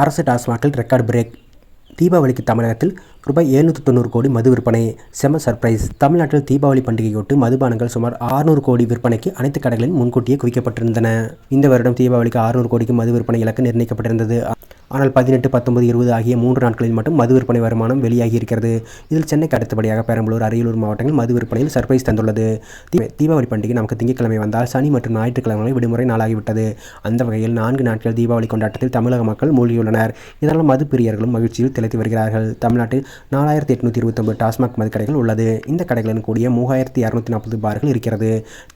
அரசு டாஸ்மாகில் record break தீபாவளிக்கு தமிழகத்தில் ரூபாய் எழுநூற்றி தொண்ணூறு கோடி மது விற்பனை. செம சர்ப்ரைஸ் தமிழ்நாட்டில் தீபாவளி பண்டிகையொட்டு மதுபானங்கள் சுமார் 600 கோடி விற்பனைக்கு அனைத்து கடைகளில் முன்கூட்டியே குவிக்கப்பட்டிருந்தன. இந்த வருடம் தீபாவளிக்கு 600 கோடிக்கு மது விற்பனை இலக்கு நிர்ணயிக்கப்பட்டிருந்தது. ஆனால் பதினெட்டு பத்தொன்பது இருபது ஆகிய மூன்று நாட்களில் மட்டும் மது விற்பனை வருமானம் வெளியாகி இருக்கிறது இதில் சென்னைக்கு அடுத்தபடியாக பெரம்பலூர் அரியலூர் மாவட்டங்கள் மது விற்பனையில் சர்ப்ரைஸ் தந்துள்ளது. தீபாவளி பண்டிகை நமக்கு திங்கட்கிழமை வந்தால் சனி மற்றும் ஞாயிற்றுக்கிழமை விடுமுறை நாளாகிவிட்டது. அந்த வகையில் நான்கு நாட்கள் தீபாவளி கொண்டாட்டத்தில் தமிழக மக்கள் மூழ்கியுள்ளனர். இதனால் மது பிரியர்களும் மகிழ்ச்சியில் திளைத்து வருகிறார்கள். தமிழ்நாட்டில் நாலாயிரத்தி எட்நூற்றி இருபத்தொம்பது டாஸ்மாக் மது கடைகள் உள்ளது. இந்த கடைகளின் கூடிய மூவாயிரத்தி இரநூத்தி நாற்பது பார்கள் இருக்கிறது.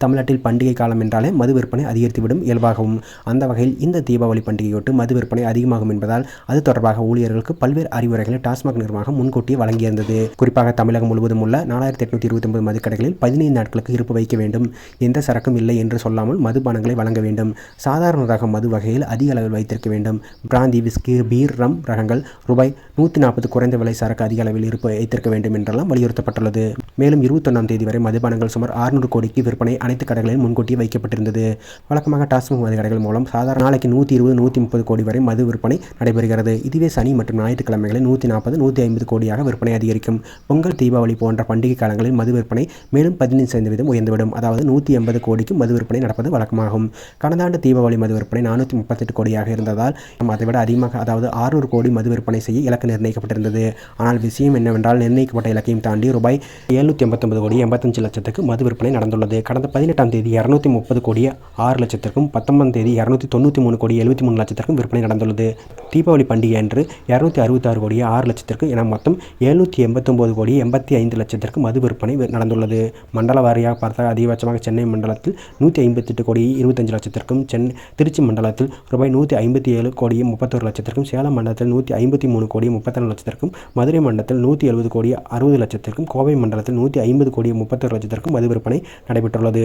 தமிழ்நாட்டில் பண்டிகை காலம் என்றாலே மது விற்பனை அதிகரித்துவிடும் இயல்பாகவும். அந்த வகையில் இந்த தீபாவளி பண்டிகையொட்டு மது விற்பனை அதிகமாகும் என்பதால் அது தொடர்பாக ஊழியர்களுக்கு பல்வேறு அறிவுரைகளை டாஸ்மாக் நிர்வாகம் முன்கூட்டியே வழங்கியிருந்தது. குறிப்பாக தமிழகம் முழுவதும் உள்ள நாலாயிரத்தி எட்நூற்றி இருபத்தொன்பது மதுக்கடைகளில் பதினைந்து நாட்களுக்கு இருப்பு வைக்க வேண்டும். எந்த சரக்கும் இல்லை என்று சொல்லாமல் மதுபானங்களை வழங்க வேண்டும். சாதாரண ரக மது வகையில் அதிக அளவில் வைத்திருக்க வேண்டும். பிராந்தி விஸ்கி பீர் ரம் ரகங்கள் ரூபாய் நூற்றி நாற்பது குறைந்த விலை சரக்கு அதிக அளவில் இருப்பு வைத்திருக்க வேண்டும் என்றெல்லாம் வலியுறுத்தப்பட்டுள்ளது. மேலும் இருபத்தொன்னாம் தேதி வரை மதுபானங்கள் சுமார் 600 கோடிக்கு விற்பனை அனைத்து கடைகளிலும் முன்கூட்டியே வைக்கப்பட்டிருந்தது. வழக்கமாக டாஸ்மாக் மது கடைகள் மூலம் சாதாரண நாளைக்கு நூற்றி இருபது நூற்றி முப்பது கோடி வரை மது விற்பனை நடைபெறுகிறது. இதுவே சனி மற்றும் ஞாயிற்றுக்கிழமைகளில் நூற்றி நாற்பது நூற்றி ஐம்பது கோடியாக விற்பனை அதிகரிக்கும். பொங்கல் தீபாவளி போன்ற பண்டிகை காலங்களில் மது விற்பனை மேலும் பதினைந்து சதவீதம் உயர்ந்துவிடும். அதாவது நூற்றி எண்பது கோடிக்கு மது விற்பனை நடப்பது வழக்கமாகும். கடந்த ஆண்டு தீபாவளி மது விற்பனை நானூற்றி முப்பத்தெட்டு கோடியாக இருந்ததால் நாம் அதைவிட அதிகமாக அதாவது 600 கோடி மது விற்பனை செய்ய இலக்கு நிர்ணயிக்கப்பட்டிருந்தது. ஆனால் விஷயம் என்னவென்றால் நிர்ணயிக்கப்பட்ட இலக்கையும் தாண்டி ரூபாய் எழுநூற்றி எண்பத்தொன்பது கோடி எண்பத்தஞ்சு லட்சத்துக்கு மது விற்பனை நடந்துள்ளது. கடந்த பதினெட்டாம் தேதி இரநூத்தி முப்பது கோடி ஆறு லட்சத்திற்கும் பத்தொன்பதாம் தேதி இரநூத்தி தொண்ணூற்றி மூணு கோடி எழுபத்தி மூணு லட்சத்திற்கும் விற்பனை நடந்துள்ளது. தீபாவளி பண்டிகை அன்று இரநூத்தி அறுபத்தாறு கோடி ஆறு லட்சத்திற்கு என மொத்தம் எழுநூற்றி எண்பத்தொம்போது கோடி எண்பத்தி ஐந்து லட்சத்திற்கு மது விற்பனை நடந்துள்ளது. மண்டல வாரியாக பார்த்தால் அதிகபட்சமாக சென்னை மண்டலத்தில் நூற்றி ஐம்பத்தெட்டு கோடி இருபத்தஞ்சு லட்சத்திற்கும் சென் திருச்சி மண்டலத்தில் ரூபாய் நூற்றி ஐம்பத்தி ஏழு கோடி முப்பத்தொரு லட்சத்திற்கும் சேலம் மண்டலத்தில் நூற்றி ஐம்பத்தி மூணு கோடி முப்பத்தொரு லட்சத்திற்கும் மதுரை மண்டலத்தில் நூற்றி எழுபது கோடி அறுபது லட்சத்திற்கும் கோவை மண்டலத்தில் நூற்றி ஐம்பது கோடி முப்பத்தொரு லட்சத்திற்கும் மது விற்பனை நடைபெற்றுள்ளது.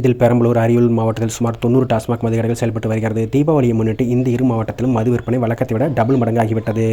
இதில் பெரம்பலூர் அரியலூர் மாவட்டத்தில் சுமார் தொண்ணூறு டாஸ்மாக் மதுக்கடைகள் செயல்பட்டு வருகிறது. தீபாவளியை முன்னிட்டு இந்த இரு மாவட்டத்திலும் மது விற்பனை வழக்கத்தை விட டபுள் மடங்காகிவிட்டது.